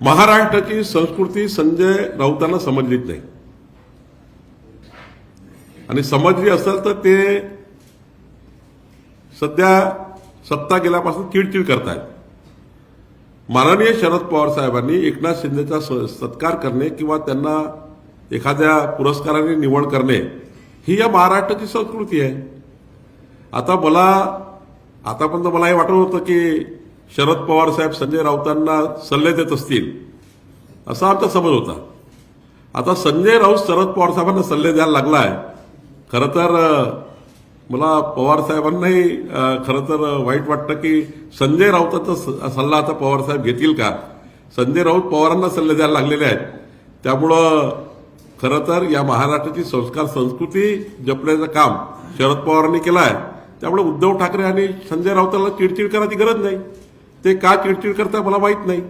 महाराष्ट्राची संस्कृती संजय राऊतांना समजलीच नाही. आणि समजली असेल तर ते सध्या सत्ता गेल्यापासून चिडचिड करतायत. माननीय शरद पवार साहेबांनी एकनाथ शिंदेचा स- सत्कार करणे किंवा त्यांना एखाद्या पुरस्काराने निवड करणे ही या महाराष्ट्राची संस्कृती आहे. आता मला आतापर्यंत मला हे वाटत होतं की शरद पवार साहेब संजय राऊतांना सल्ले देत असतील असा आमचा समज होता. आता संजय राऊत शरद पवार साहेबांना सल्ले द्यायला लागलाय. खरं तर मला पवार साहेबांनाही खरं तर वाईट वाटतं की संजय राऊतांचा स- सल्ला आता पवार साहेब घेतील का? संजय राऊत पवारांना सल्ले द्यायला लागलेले आहेत. त्यामुळं खरं तर या महाराष्ट्राची संस्कार संस्कृती जपण्याचं काम शरद पवारांनी केलं आहे त्यामुळे उद्धव ठाकरे आणि संजय राऊतांना चिडचिड करायची गरज नाही. ते का चिडचिड करताय मला माहीत नाही.